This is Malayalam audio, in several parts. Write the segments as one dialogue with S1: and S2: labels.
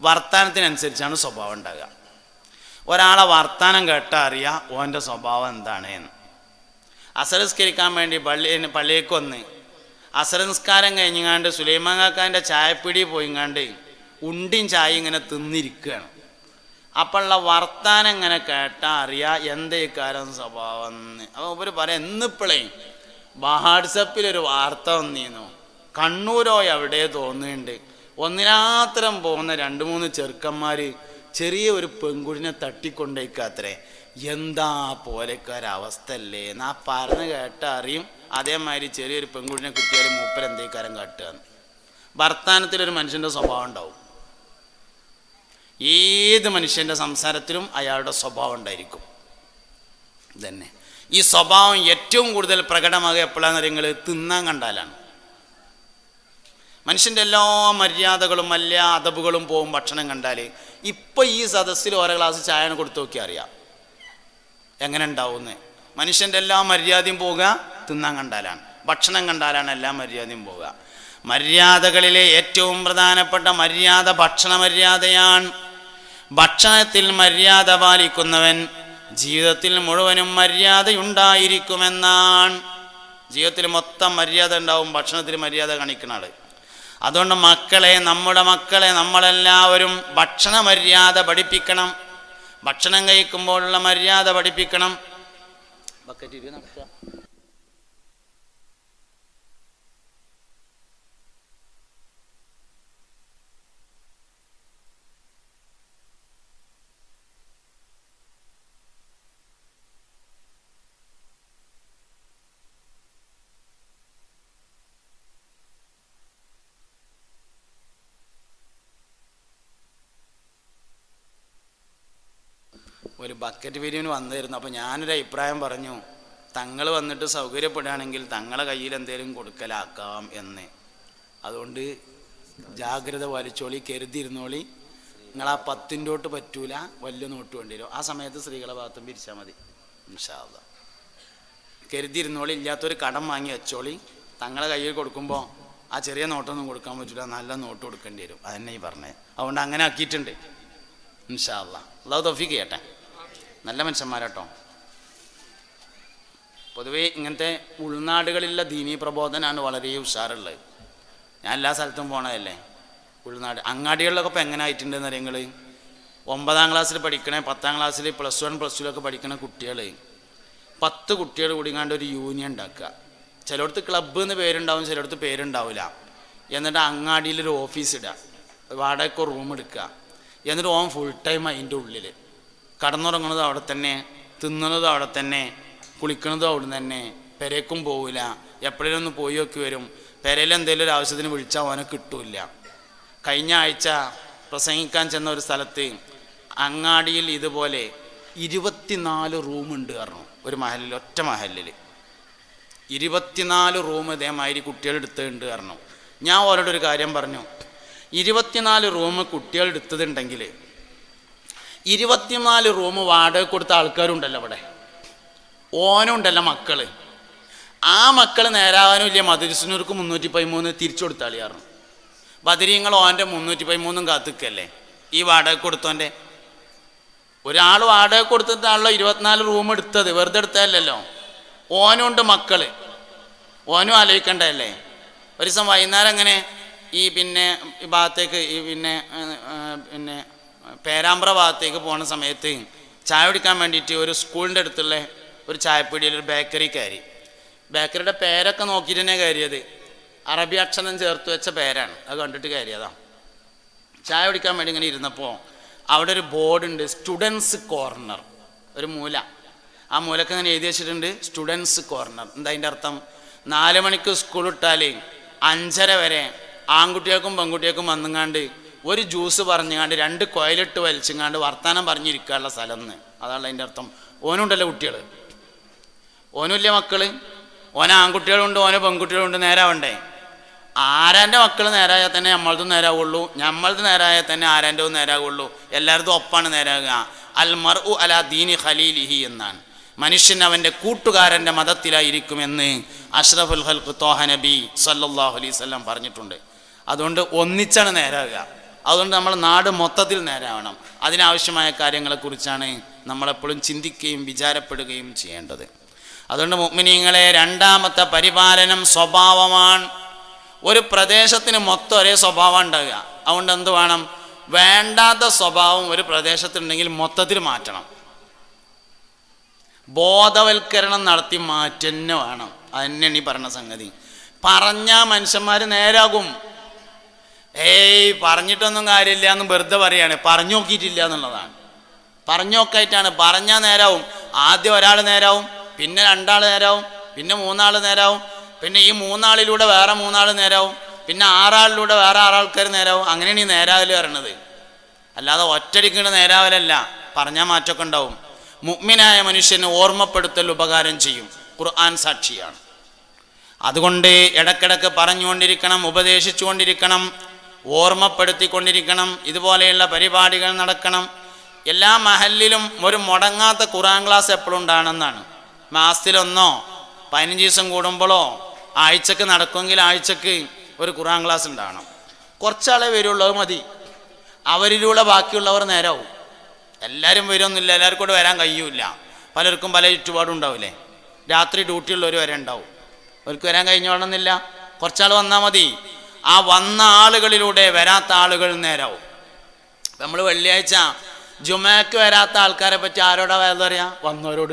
S1: വർത്താനത്തിനനുസരിച്ചാണ് സ്വഭാവം ഉണ്ടാകുക ഒരാളെ വർത്താനം കേട്ടാൽ അറിയാം ഓന്റെ സ്വഭാവം എന്താണ് എന്ന്. അസരസ്കരിക്കാൻ വേണ്ടി പള്ളി പള്ളിയേക്ക് വന്ന് അസരസ്കാരം കഴിഞ്ഞാണ്ട് സുലൈമാൻ കാക്കാന്റെ ചായപ്പിടി പോയിങ്ങാണ്ട് ഉണ്ടിയും ചായ ഇങ്ങനെ തിന്നിരിക്കുകയാണ്. അപ്പോഴുള്ള വർത്താനം ഇങ്ങനെ കേട്ടാൽ അറിയാം എന്തേക്കാരം സ്വഭാവം എന്ന്. അപ്പോൾ ഇവർ പറയാം എന്നിപ്പോഴേ വാട്സപ്പിലൊരു വാർത്ത വന്നിരുന്നു കണ്ണൂരോ എവിടെ തോന്നുന്നുണ്ട്. ഒന്നിനാത്രം പോകുന്ന രണ്ട് മൂന്ന് ചെറുക്കന്മാർ ചെറിയ ഒരു പെൺകുഴിനെ തട്ടിക്കൊണ്ടേക്കാത്രേ. എന്താ പോലെക്കാരവസ്ഥ അല്ലേ എന്നാ പറഞ്ഞ് കേട്ട അറിയും അതേമാതിരി ചെറിയൊരു പെൺകുഴിനെ കിട്ടിയാലും മൂപ്പർ എന്തേക്കാരം കാട്ടുകയെന്ന് വർത്താനത്തിലൊരു മനുഷ്യന്റെ സ്വഭാവം ഉണ്ടാവും. ഏത് മനുഷ്യന്റെ സംസാരത്തിലും അയാളുടെ സ്വഭാവം ഉണ്ടായിരിക്കും. തന്നെ ഈ സ്വഭാവം ഏറ്റവും കൂടുതൽ പ്രകടമാകുക എപ്പോഴാണെന്ന് നിങ്ങൾ തിന്നാൻ കണ്ടാലാണ്. മനുഷ്യന്റെ എല്ലാ മര്യാദകളും എല്ലാ അതബുകളും പോകും ഭക്ഷണം കണ്ടാൽ ഇപ്പം ഈ സദസ്സിൽ ഓരോ ഗ്ലാസ് ചായ കൊടുത്തു നോക്കി അറിയാം. എങ്ങനെ ഉണ്ടാവുന്നത് മനുഷ്യന്റെ എല്ലാ മര്യാദയും പോവുക തിന്നാൻ കണ്ടാലാണ്. ഭക്ഷണം കണ്ടാലാണ് എല്ലാ മര്യാദയും പോവുക. മര്യാദകളിലെ ഏറ്റവും പ്രധാനപ്പെട്ട മര്യാദ ഭക്ഷണ മര്യാദയാണ്. ഭക്ഷണത്തിൽ മര്യാദ പാലിക്കുന്നവൻ ജീവിതത്തിൽ മുഴുവനും മര്യാദയുണ്ടായിരിക്കുമെന്നാണ്. ജീവിതത്തിൽ മൊത്തം മര്യാദ ഉണ്ടാവും ഭക്ഷണത്തിൽ മര്യാദ കാണിക്കുന്ന അതുകൊണ്ട് മക്കളെ നമ്മുടെ മക്കളെ നമ്മളെല്ലാവരും ഭക്ഷണ മര്യാദ പഠിപ്പിക്കണം. ഭക്ഷണം കഴിക്കുമ്പോഴുള്ള മര്യാദ പഠിപ്പിക്കണം. ബക്കറ്റ് ഒരു ബക്കറ്റ് പിരിവിന് വന്നിരുന്നു. അപ്പോൾ ഞാനൊരു അഭിപ്രായം പറഞ്ഞു. തങ്ങൾ വന്നിട്ട് സൗകര്യപ്പെടുകയാണെങ്കിൽ തങ്ങളെ കയ്യിൽ എന്തെങ്കിലും കൊടുക്കലാക്കാം എന്ന്. അതുകൊണ്ട് ജാഗ്രത വലിച്ചോളി കരുതിയിരുന്നോളി. നിങ്ങൾ ആ പത്തിന്റെ തൊട്ട് പറ്റൂല വലിയ നോട്ട് വേണ്ടി വരും ആ സമയത്ത് സ്ത്രീകളെ ഭാഗത്തും പിരിച്ചാൽ മതി. ഇൻഷാല്ല കരുതിയിരുന്നോളി ഇല്ലാത്തൊരു കടം വാങ്ങി വെച്ചോളി. തങ്ങളെ കയ്യിൽ കൊടുക്കുമ്പോൾ ആ ചെറിയ നോട്ടൊന്നും കൊടുക്കാൻ പറ്റില്ല നല്ല നോട്ട് കൊടുക്കേണ്ടി വരും. അതന്നെ ഈ പറഞ്ഞത്. അതുകൊണ്ട് അങ്ങനെ ആക്കിയിട്ടുണ്ട്. ഇൻഷാല്ല അള്ളാഹു തൊഫിക്ക് ചെയ്യട്ടെ. നല്ല മനുഷ്യന്മാരാട്ടോ. പൊതുവേ ഇങ്ങനത്തെ ഉൾനാടുകളിലെ ദീനീ പ്രബോധനമാണ് വളരെ ഉഷാറുള്ളത്. ഞാൻ എല്ലാ സ്ഥലത്തും പോണതല്ലേ? ഉൾനാട്. അങ്ങാടികളിലൊക്കെ ഇപ്പം എങ്ങനെ ആയിട്ടുണ്ടെന്ന് നിങ്ങൾ ഒമ്പതാം ക്ലാസ്സിൽ പഠിക്കണേ പത്താം ക്ലാസ്സിൽ പ്ലസ് വൺ പ്ലസ് ടുവിലൊക്കെ പഠിക്കണ കുട്ടികൾ പത്ത് കുട്ടികൾ കൂടിങ്ങാണ്ട് ഒരു യൂണിയൻ ഉണ്ടാക്കുക. ചിലയിടത്ത് ക്ലബ്ബ് എന്ന് പേരുണ്ടാവും ചിലയിടത്ത് പേരുണ്ടാവില്ല. എന്നിട്ട് അങ്ങാടിയിലൊരു ഓഫീസ് ഇടുക. വാടകയ്ക്ക് റൂം എടുക്കുക. എന്നിട്ട് ഓം ഫുൾ ടൈം അതിന്റെ ഉള്ളിൽ കടന്നുറങ്ങുന്നത് അവിടെ തന്നെ തിന്നുന്നത് അവിടെ തന്നെ കുളിക്കുന്നതും അവിടെ തന്നെ. പെരേക്കും പോവില്ല എപ്പോഴേലും ഒന്ന് പോയി നോക്കി വരും. പെരയിൽ എന്തെങ്കിലും ഒരു ആവശ്യത്തിന് വിളിച്ചാൽ ഓനെ കിട്ടൂല കഴിഞ്ഞ ആഴ്ച പ്രസംഗിക്കാൻ ചെന്ന ഒരു സ്ഥലത്ത് അങ്ങാടിയിൽ ഇതുപോലെ ഇരുപത്തിനാല് റൂമുണ്ട് പറഞ്ഞു. ഒരു മഹലിൽ ഒറ്റ മഹലിൽ ഇരുപത്തിനാല് റൂം ഇതേമാതിരി കുട്ടികളെടുത്തുണ്ട് പറഞ്ഞു. ഞാൻ ഓരോടൊരു കാര്യം പറഞ്ഞു. ഇരുപത്തിനാല് റൂം കുട്ടികൾ എടുത്തതുണ്ടെങ്കിൽ ഇരുപത്തിനാല് റൂം വാടക കൊടുത്ത ആൾക്കാരുണ്ടല്ലോ അവിടെ. ഓനുണ്ടല്ലോ മക്കൾ. ആ മക്കൾ നേരാവാനും ഇല്ല. മധുരസിനൂർക്ക് മുന്നൂറ്റി പതിമൂന്ന് തിരിച്ചു കൊടുത്താളിയാറു ബദരീങ്ങൾ ഓന്റെ മുന്നൂറ്റി പതിമൂന്നും കാത്തുക്കല്ലേ? ഈ വാടക കൊടുത്തോന്റെ ഒരാൾ വാടക കൊടുത്തിട്ടാണല്ലോ ഇരുപത്തിനാല് റൂം എടുത്തത്. വെറുതെ എടുത്തതല്ലല്ലോ. ഓനുണ്ട് മക്കൾ. ഓനും ആലോചിക്കണ്ടല്ലേ ഒരു ദിവസം വൈകുന്നേരം അങ്ങനെ ഈ പിന്നെ ഈ ഭാഗത്തേക്ക് ഈ പിന്നെ പിന്നെ പേരാമ്പ്ര ഭാഗത്തേക്ക് പോണ സമയത്ത് ചായ കുടിക്കാൻ വേണ്ടിയിട്ട് ഒരു സ്കൂളിന്റെ അടുത്തുള്ള ഒരു ചായപ്പീടിയിൽ ഒരു ബേക്കറി കയറി. ബേക്കറിയുടെ പേരൊക്കെ നോക്കിയിട്ട് തന്നെ കയറിയത്. അറബി അക്ഷരം ചേർത്ത് വെച്ച പേരാണ്. അത് കണ്ടിട്ട് കയറിയതാ. ചായ കുടിക്കാൻ വേണ്ടി ഇങ്ങനെ ഇരുന്നപ്പോൾ അവിടെ ഒരു ബോർഡുണ്ട് സ്റ്റുഡൻസ് കോർണർ. ഒരു മൂല. ആ മൂലക്ക് ഇങ്ങനെ എഴുതി വെച്ചിട്ടുണ്ട് സ്റ്റുഡൻസ് കോർണർ. എന്താ അതിന്റെ അർത്ഥം? നാല് മണിക്ക് സ്കൂൾ വിട്ടാൽ അഞ്ചര വരെ ആൺകുട്ടികൾക്കും പെൺകുട്ടികൾക്കും വന്നുങ്ങാണ്ട് ഒരു ജ്യൂസ് പറഞ്ഞുങ്ങാണ്ട് രണ്ട് കോയിലിട്ട് വലിച്ചുങ്ങാണ്ട് വർത്താനം പറഞ്ഞിരിക്കാനുള്ള സ്ഥലം എന്ന് അതാണ് അതിന്റെ അർത്ഥം. ഓനുണ്ടല്ലോ കുട്ടികൾ ഓനുമില്ല മക്കൾ ഓന ആൺകുട്ടികളുണ്ട് ഓന പെൺകുട്ടികളുണ്ട് നേരാവണ്ടേ? ആരാന്റെ മക്കൾ നേരായാൽ തന്നെ നമ്മളതും നേരാവുള്ളൂ. നമ്മളത് നേരായാൽ തന്നെ ആരാന്റെതും നേരാവുള്ളൂ. എല്ലാവരുടെ ഒപ്പാണ് നേരാകുക. അൽ മർ ഉ അല ദീനി ഖലീലിഹി എന്നാണ്. മനുഷ്യൻ അവന്റെ കൂട്ടുകാരന്റെ മതത്തിലായിരിക്കുമെന്ന് അഷ്റഫുൽ ഹൽക്ക് തോഹ നബി സല്ലാഹു അലൈഹി വസല്ലം പറഞ്ഞിട്ടുണ്ട്. അതുകൊണ്ട് ഒന്നിച്ചാണ് നേരാകുക. അതുകൊണ്ട് നമ്മൾ നാട് മൊത്തത്തിൽ നേരാവണം. അതിനാവശ്യമായ കാര്യങ്ങളെക്കുറിച്ചാണ് നമ്മളെപ്പോഴും ചിന്തിക്കുകയും വിചാരപ്പെടുകയും ചെയ്യേണ്ടത്. അതുകൊണ്ട് മുഗ്മിനീങ്ങളെ രണ്ടാമത്തെ പരിപാലനം സ്വഭാവമാണ്. ഒരു പ്രദേശത്തിന് മൊത്തം ഒരേ സ്വഭാവം ഉണ്ടാകുക അതുകൊണ്ട് എന്ത് വേണം? വേണ്ടാത്ത സ്വഭാവം ഒരു പ്രദേശത്തുണ്ടെങ്കിൽ മൊത്തത്തിൽ മാറ്റണം. ബോധവൽക്കരണം നടത്തി മാറ്റന്നെ വേണം. അതന്നെയാണ് ഈ പറഞ്ഞ സംഗതി. പറഞ്ഞാൽ മനുഷ്യന്മാർ നേരാകും. ഏയ് പറഞ്ഞിട്ടൊന്നും കാര്യമില്ല എന്ന് വെറുതെ പറയാണ്. പറഞ്ഞു നോക്കിയിട്ടില്ല എന്നുള്ളതാണ്. പറഞ്ഞു നോക്കായിട്ടാണ്. പറഞ്ഞാൽ നേരാവും. ആദ്യം ഒരാൾ നേരാവും പിന്നെ രണ്ടാൾ നേരാവും പിന്നെ മൂന്നാൾ നേരാവും പിന്നെ ഈ മൂന്നാളിലൂടെ വേറെ മൂന്നാൾ നേരാവും പിന്നെ ആറാളിലൂടെ വേറെ ആറാൾക്കാർ നേരാവും. അങ്ങനെയാണ് ഈ നേരാവൽ പറയണത്. അല്ലാതെ ഒറ്റടിക്കുന്ന നേരാവലല്ല. പറഞ്ഞാൽ മാറ്റമൊക്കെ ഉണ്ടാവും. മുഗ്മിനായ മനുഷ്യന് ഓർമ്മപ്പെടുത്തൽ ഉപകാരം ചെയ്യും. ഖുർആൻ സാക്ഷിയാണ്. അതുകൊണ്ട് ഇടക്കിടക്ക് പറഞ്ഞുകൊണ്ടിരിക്കണം ഉപദേശിച്ചുകൊണ്ടിരിക്കണം. ഓർമ്മപ്പെടുത്തിക്കൊണ്ടിരിക്കണം. ഇതുപോലെയുള്ള പരിപാടികൾ നടക്കണം. എല്ലാ മഹലിലും ഒരു മുടങ്ങാത്ത ഖുറാൻ ക്ലാസ് എപ്പോഴും ഉണ്ടാണെന്നാണ്. മാസത്തിലൊന്നോ പതിനഞ്ച് ദിവസം കൂടുമ്പോഴോ ആഴ്ചക്ക് നടക്കുമെങ്കിൽ ആഴ്ചക്ക് ഒരു ഖുറാൻ ക്ലാസ് ഉണ്ടാകണം. കുറച്ചാളെ വരുള്ളൂ മതി. അവരിലൂടെ ബാക്കിയുള്ളവർ നേരാവും. എല്ലാവരും വരുമൊന്നുമില്ല എല്ലാവർക്കും കൂടെ വരാൻ കഴിയൂല പലർക്കും പല ചുറ്റുപാടും ഉണ്ടാവില്ലേ? രാത്രി ഡ്യൂട്ടിയുള്ളവർ വരെ ഉണ്ടാവും. അവർക്ക് വരാൻ കഴിഞ്ഞോണമെന്നില്ല കുറച്ചാൾ വന്നാൽ മതി. ആ വന്ന ആളുകളിലൂടെ വരാത്ത ആളുകൾ നേരാവും. നമ്മൾ വെള്ളിയാഴ്ച ജുമയ്ക്ക് വരാത്ത ആൾക്കാരെ പറ്റി ആരോടാ വേദ അറിയാം? വന്നവരോട്.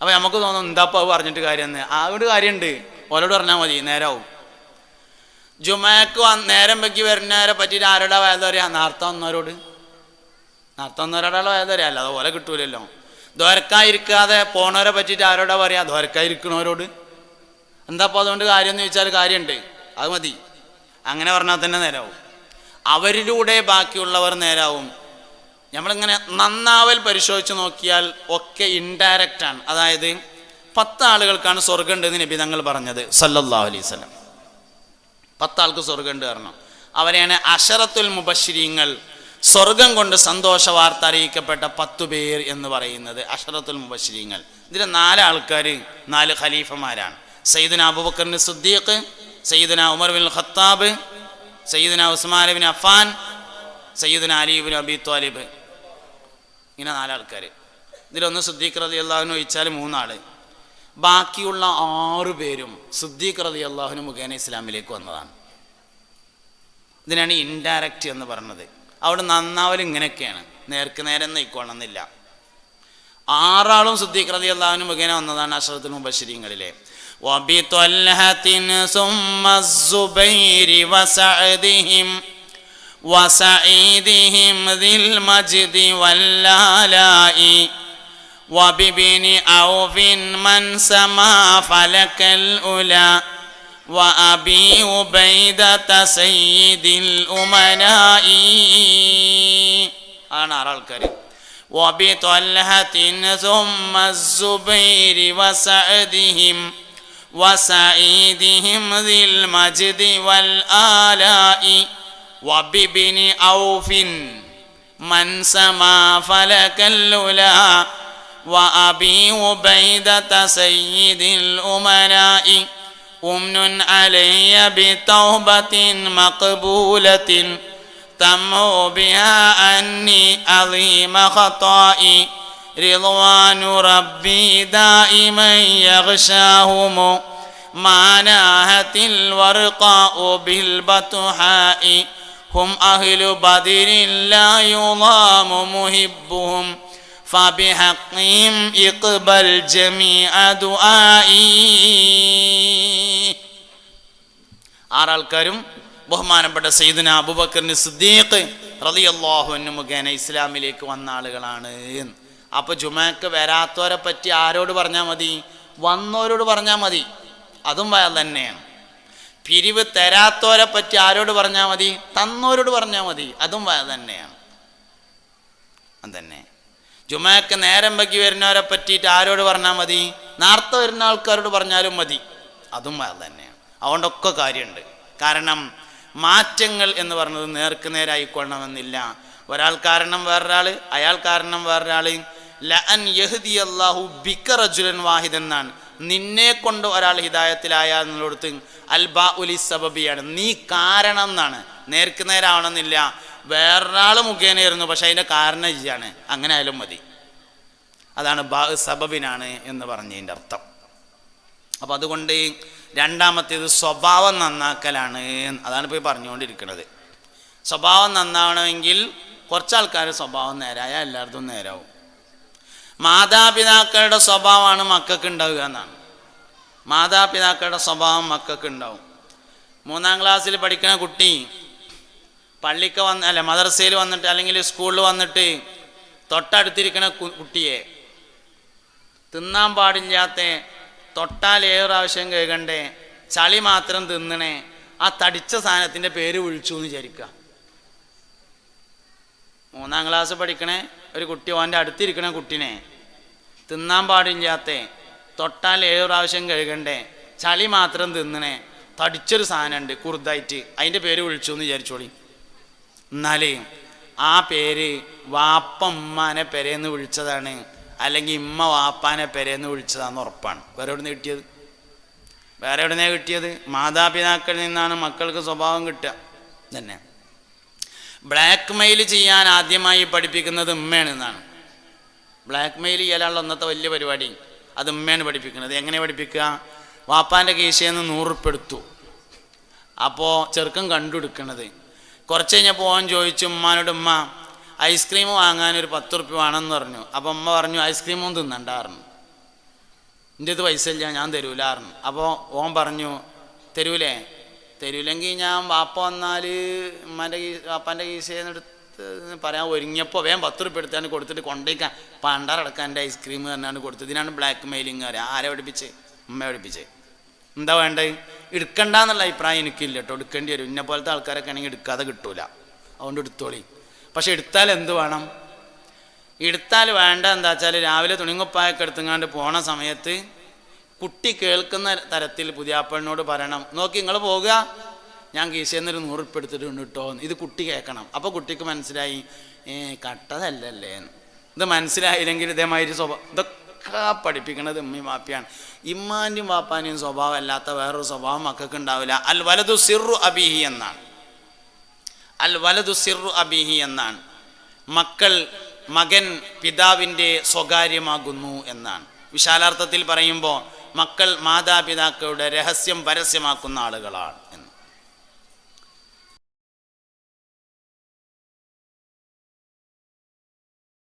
S1: അപ്പോൾ നമുക്ക് തോന്നും എന്താപ്പ പറഞ്ഞിട്ട് കാര്യം ആ ഒരു കാര്യമുണ്ട് ഓരോട് പറഞ്ഞാൽ മതി നേരാവും. ജുമയ്ക്ക് നേരം വെക്കി വരുന്നവരെ പറ്റിയിട്ട് ആരോടാ വേദ അറിയാം? നേരത്തെ വന്നവരോട്. നേരത്തെ വന്നവരോടാ വേദ പറയാ അല്ലാതെ ഓലെ കിട്ടൂലല്ലോ. ദ്വാരക്കായിരിക്കാതെ പോണവരെ പറ്റിയിട്ട് ആരോടാ പറയാ ദ്വാരക്കായിരിക്കണവരോട്. എന്താ അപ്പോൾ അതുകൊണ്ട് കാര്യം എന്ന് ചോദിച്ചാൽ കാര്യമുണ്ട് അത് മതി. അങ്ങനെ പറഞ്ഞാൽ തന്നെ നേരാവും. അവരിലൂടെ ബാക്കിയുള്ളവർ നേരാവും. നമ്മളിങ്ങനെ നന്നാവൽ പരിശോധിച്ച് നോക്കിയാൽ ഒക്കെ ഇൻഡയറക്റ്റ് ആണ്. അതായത് പത്ത് ആളുകൾക്കാണ് സ്വർഗം ഉണ്ട് നബി തങ്ങൾ പറഞ്ഞത്. സല്ലല്ലാഹു അലൈഹി സ്വലം പത്താൾക്ക് സ്വർഗം ഉണ്ട് കാരണം അവരെയാണ് അഷറത്തുൽ മുബശ്രീങ്ങൾ സ്വർഗം കൊണ്ട് സന്തോഷ വാർത്ത അറിയിക്കപ്പെട്ട പത്തു പേർ എന്ന് പറയുന്നത് അഷറത്തുൽ മുബശ്രീങ്ങൾ ഇതിലെ നാല് ആൾക്കാർ നാല് ഖലീഫമാരാണ്. സയ്യിദിന് അബുബക്കറിന് സുദ്ദീഖ് സയ്യിദന ഉമർ ബിൻ ഖത്താബ് സയ്യിദന ഉസ്മാൻ ബിൻ അഫാൻ സയ്യിദന അലി ബിൻ അബി ത്വാലിബ്. ഇങ്ങനെ നാലാൾക്കാർ ഇതിലൊന്ന് സുദ്ദീഖ് റതി അള്ളാഹുവിന് ഒഴിച്ചാൽ മൂന്നാൾ ബാക്കിയുള്ള ആറു പേരും സുദ്ദീഖ് റതി അള്ളാഹുവിന് മുഖേന ഇസ്ലാമിലേക്ക് വന്നതാണ്. ഇതിനാണ് ഇൻഡയറക്റ്റ് എന്ന് പറഞ്ഞത്. അവിടെ നന്നാവൽ ഇങ്ങനെയൊക്കെയാണ്. നേർക്ക് നേരെ നയിക്കോണമെന്നില്ല. ആറാളും സുദ്ദീഖ് റതി അള്ളാഹുവിന് മുഖേന വന്നതാണ് അഷറത്തുൽ മുബശ്ശിരിങ്ങളിലെ. وبطلحة ثم الزبير وسعدهم وسعيدهم ذي المجد واللالاء وببن عوف من سما فلك الأولى وأبي عبيدة سيد الأمناء. أنا أرى الكريم وبطلحة ثم الزبير وسعدهم وسعيدهم ذي المجد والآلاء وبابن عوف من سما فلك اللولا وأبي عبيدة سيد الأمناء أمن علي بتوبة مقبولة تمو بها عني عظيم خطائي رضوان ربي دائما يغشاهم ما ناهت الورقاء بالبطحاء هم أهل بدر لا يضام محبهم فبحقهم اقبل جميع دعائي ആറാൾക്കാരും ബഹുമാനപ്പെട്ട സയ്യിദന അബുബക്കറിന് സിദ്ദീഖ് റളിയല്ലാഹു അൻഹു മുഖേന ഇസ്ലാമിലേക്ക് വന്ന ആളുകളാണ് എന്ന്. അപ്പൊ ജുമക്ക് വരാത്തവരെ പറ്റി ആരോട് പറഞ്ഞാൽ മതി? വന്നവരോട് പറഞ്ഞാൽ മതി. അതും തന്നെയാണ്. പിരിവ് തരാത്തവരെ പറ്റി ആരോട് പറഞ്ഞാൽ മതി? തന്നവരോട് പറഞ്ഞാൽ മതി. അതും തന്നെയാണ്. അതന്നെ ജുമക്ക് നേരം വൈകി വരുന്നവരെ പറ്റിയിട്ട് ആരോട് പറഞ്ഞാൽ മതി? നേർത്ത വരുന്ന ആൾക്കാരോട് പറഞ്ഞാലും മതി. അതും തന്നെയാണ്. അതുകൊണ്ടൊക്കെ കാര്യമുണ്ട്. കാരണം മാറ്റങ്ങൾ എന്ന് പറയുന്നത് നേർക്ക് നേരായിക്കൊള്ളണമെന്നില്ല. ഒരാൾ കാരണം വേറൊരാൾ അയാൾ കാരണം വേറൊരാൾ ലഅൻ എന്നാണ് നിന്നെ കൊണ്ട് ഒരാൾ ഹിദായത്തിലായാൽ എന്നുള്ളടത്ത് അൽബാ ഉലി സബബിയാണ്. നീ കാരണം എന്നാണ് നേർക്ക് നേരാവണമെന്നില്ല. വേറൊരാൾ ഇരുന്നു പക്ഷെ അതിന്റെ കാരണം ഇയാണ് അങ്ങനെ ആയാലും മതി. അതാണ് ബാ സബബിനാണ് എന്ന് പറഞ്ഞതിന്റെ അർത്ഥം. അപ്പം അതുകൊണ്ട് രണ്ടാമത്തേത് സ്വഭാവം നന്നാക്കലാണ് അതാണ് ഇപ്പോൾ പറഞ്ഞുകൊണ്ടിരിക്കുന്നത്. സ്വഭാവം നന്നാവണമെങ്കിൽ കുറച്ച് ആൾക്കാരുടെ സ്വഭാവം നേരായ എല്ലായിടത്തും നേരാവും. മാതാപിതാക്കളുടെ സ്വഭാവമാണ് മക്കൾക്ക് ഉണ്ടാവുക എന്നാണ്. മാതാപിതാക്കളുടെ സ്വഭാവം മക്കൾക്ക് ഉണ്ടാവും. മൂന്നാം ക്ലാസ്സിൽ പഠിക്കുന്ന കുട്ടി പള്ളിക്ക് വന്ന് അല്ല മദർസയിൽ വന്നിട്ട് അല്ലെങ്കിൽ സ്കൂളിൽ വന്നിട്ട് തൊട്ടടുത്തിരിക്കുന്ന കുട്ടിയെ തിന്നാൻ പാടില്ലാത്ത തൊട്ടാൽ ഏഴ് പ്രാവശ്യം കേൾക്കണ്ടേ ചളി മാത്രം തിന്നണേ ആ തടിച്ച സാധനത്തിന്റെ പേര് വിളിച്ചു എന്ന് വിചാരിക്കുക. മൂന്നാം ക്ലാസ് പഠിക്കണേ ഒരു കുട്ടി ഓന്റെ അടുത്തിരിക്കണ കുട്ടിനെ. തിന്നാൻ പാടില്ലാത്ത തൊട്ടാൽ ഏഴ് പ്രാവശ്യം കഴുകണ്ടേ ചളി മാത്രം തിന്നണേ. തടിച്ചൊരു സാധനമുണ്ട് കുറുതായിട്ട് അതിന്റെ പേര് വിളിച്ചു എന്ന് വിചാരിച്ചോളി. എന്നാലേ ആ പേര് വാപ്പ ഉമ്മാനെ പെരേന്ന് വിളിച്ചതാണ്. അല്ലെങ്കിൽ ഇമ്മ വാപ്പാനെ പെരേന്ന് വിളിച്ചതാന്ന് ഉറപ്പാണ്. വേറെ എവിടെ നിന്ന് കിട്ടിയത്? വേറെ എവിടെ നിന്നാണ് കിട്ടിയത്? മാതാപിതാക്കളിൽ നിന്നാണ് മക്കൾക്ക് സ്വഭാവം കിട്ടുക. തന്നെ ബ്ലാക്ക് മെയിൽ ചെയ്യാൻ ആദ്യമായി പഠിപ്പിക്കുന്നത് ഉമ്മയാണ് എന്നാണ്. ബ്ലാക്ക് മെയിൽ ചെയ്യാനുള്ള ഒന്നത്തെ വലിയ പരിപാടി. അത് ഉമ്മയാണ് പഠിപ്പിക്കുന്നത്. എങ്ങനെ പഠിപ്പിക്കുക? വാപ്പാന്റെ കീശയിൽ നിന്ന് നൂറുപ്പെടുത്തു അപ്പോൾ ചെറുക്കം കണ്ടുപിടിക്കണത്. കുറച്ച് കഴിഞ്ഞപ്പോൾ ഓൻ ചോദിച്ചു ഉമ്മാനോട് ഉമ്മ ഐസ്ക്രീം വാങ്ങാൻ ഒരു പത്ത് റുപ്യ വേണമെന്ന് പറഞ്ഞു. അപ്പോൾ ഉമ്മ പറഞ്ഞു ഐസ്ക്രീമും തിന്നണ്ടായിരുന്നു എന്റെ ഇത് പൈസ ഇല്ല ഞാൻ തരൂലായിരുന്നു അപ്പോൾ ഓൻ പറഞ്ഞു തരൂലേ തരൂലെങ്കിൽ ഞാൻ വാപ്പ വന്നാൽ ഉമ്മാന്റെ കീ വാപ്പാന്റെ കീശയിൽ എടുത്ത് പറയാൻ ഒരുങ്ങിയപ്പോൾ വേഗം പത്ത് റുപ്യ എടുത്താണ് കൊടുത്തിട്ട് കൊണ്ടേക്കാൻ പണ്ടാറടക്കാൻ എന്റെ ഐസ്ക്രീം തന്നെയാണ് കൊടുത്തത് ഇതിനാണ് ബ്ലാക്ക് മെയിലിങ് അറിയാം ആരെ പഠിപ്പിച്ച്? ഉമ്മ പഠിപ്പിച്ച്. എന്താ വേണ്ടത് എടുക്കണ്ടെന്നുള്ള അഭിപ്രായം എനിക്കില്ല കേട്ടോ എടുക്കേണ്ടി വരും. ഇന്നെ പോലത്തെ ആൾക്കാരൊക്കെ ആണെങ്കിൽ എടുക്കാതെ കിട്ടൂല. അതുകൊണ്ട് എടുത്തോളി. പക്ഷെ എടുത്താൽ എന്ത് വേണം? എടുത്താൽ വേണ്ട എന്താ വെച്ചാൽ രാവിലെ തുണിങ്ങുപ്പായൊക്കെ എടുത്തുങ്ങാണ്ട് പോണ സമയത്ത് കുട്ടി കേൾക്കുന്ന തരത്തിൽ പുതിയാപ്പണിനോട് പറയണം. നോക്കി നിങ്ങൾ പോവുക. ഞാൻ കീശയെന്നൊരു നൂറുപ്പ് എടുത്തിട്ടുണ്ട് കേട്ടോ ഇത് കുട്ടി കേൾക്കണം. അപ്പോൾ കുട്ടിക്ക് മനസ്സിലായി ഏ കട്ടതല്ലല്ലേ. ഇത് മനസ്സിലായില്ലെങ്കിൽ ഇതേമാതിരി സ്വഭാവം ഇതൊക്കെ പഠിപ്പിക്കണത് ഉമ്മയും വാപ്പയാണ്. ഇമ്മാന്റെയും വാപ്പാന്റെയും സ്വഭാവം അല്ലാത്ത വേറൊരു സ്വഭാവം മക്കൾക്ക് ഉണ്ടാവില്ല. അൽ വലതു സിറു അബിഹി എന്നാണ്. അൽ വലതു സിറു അബിഹി എന്നാണ്. മക്കൾ മകൻ പിതാവിന്റെ സ്വകാര്യമാകുന്നു എന്നാണ്. വിശാലാർത്ഥത്തിൽ പറയുമ്പോൾ മക്കൾ മാതാപിതാക്കളുടെ രഹസ്യം പരസ്യമാക്കുന്ന ആളുകളാണ്.